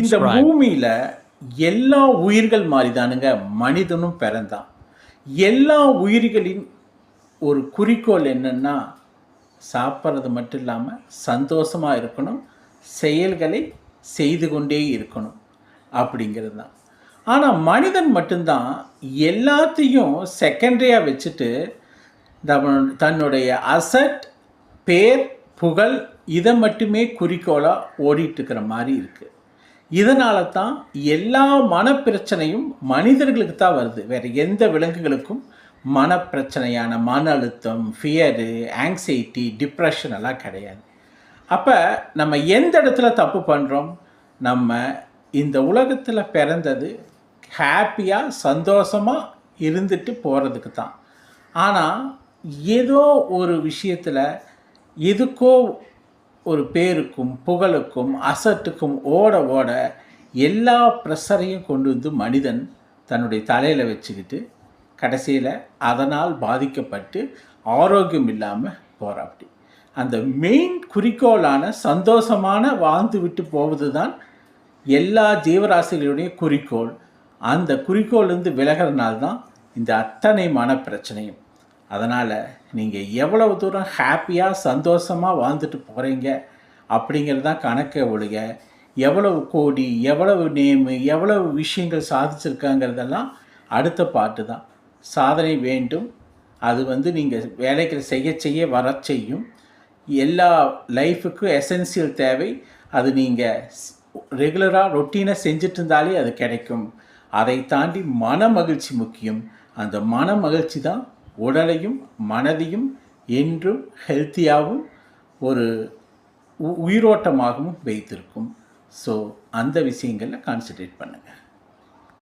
இந்த பூமியில எல்லா உயிர்கள் மாதிரிதானுங்க மனிதனும் பிறந்தான். எல்லா உயிர்களின் ஒரு குறிக்கோள் என்னன்னா சாப்பிட்றது மட்டும் இல்லாமல் சந்தோஷமாக இருக்கணும். செயல்களை செய்து கொண்டே இருக்கணும். அப்படிங்கிறது தான் ஆனால் மனிதன் மட்டும்தான் எல்லாத்தையும் செகண்டரியாக வச்சுட்டு தன்னுடைய அசட் பேர் புகழ் இதை மட்டுமே குறிக்கோளாக ஓடிட்டு இருக்கிற மாதிரி இருக்குது இதனால தான் எல்லா மனப்பிரச்சனையும் மனிதர்களுக்கு தான் வருது. வேறு எந்த விலங்குகளுக்கும் மனப்பிரச்சனையான மன அழுத்தம் ஃபியரு ஆங்ஸைட்டி டிப்ரெஷன் எல்லாம் கிடையாது. அப்போ நம்ம எந்த இடத்துல தப்பு பண்ணுறோம் நம்ம இந்த உலகத்தில் பிறந்தது ஹாப்பியாக சந்தோஷமாக இருந்துட்டு போகிறதுக்கு தான். ஆனால் ஏதோ ஒரு விஷயத்தில் எதுக்கோ ஒரு பேருக்கும் புகழுக்கும் அசட்டுக்கும் ஓட ஓட எல்லா ப்ரெஷரையும் கொண்டு வந்து மனிதன் தன்னுடைய தலையில் வச்சுக்கிட்டு கடைசியில் அதனால் பாதிக்கப்பட்டு ஆரோக்கியம் இல்லாமல் போகிறாப்படி அந்த மெயின் குறிக்கோளான சந்தோஷமான வாழ்ந்து விட்டு போவது தான் எல்லா ஜீவராசிகளுடைய குறிக்கோள். அந்த குறிக்கோள்லேருந்து விலகிறனால தான் இந்த அத்தனை மன பிரச்சனையும் அதனால் நீங்கள் எவ்வளவு தூரம் ஹாப்பியாக சந்தோஷமாக வாழ்ந்துட்டு போகிறீங்க அப்படிங்கிறது தான் கணக்கை ஒழுக. எவ்வளவு கோடி எவ்வளவு நேமு எவ்வளவு விஷயங்கள் சாதிச்சிருக்காங்கிறதெல்லாம் அடுத்த பாட்டு தான் சாதனை வேண்டும். அது வந்து நீங்கள் வேலைகள் செய்ய செய்ய வர செய்யும். எல்லா லைஃபுக்கும் எசென்சியல் தேவை. அது நீங்கள் ரெகுலராக ரொட்டீனாக செஞ்சுட்டு இருந்தாலே அது கிடைக்கும். அதை தாண்டி மன மகிழ்ச்சி முக்கியம். அந்த மன மகிழ்ச்சி தான் உடலையும் மனதையும் என்றும் ஹெல்த்தியாகவும் ஒரு உ- உயிரோட்டமாகவும் வைத்திருக்கும். ஸோ அந்த விஷயங்களில் கான்சன்ட்ரேட் பண்ணுங்கள்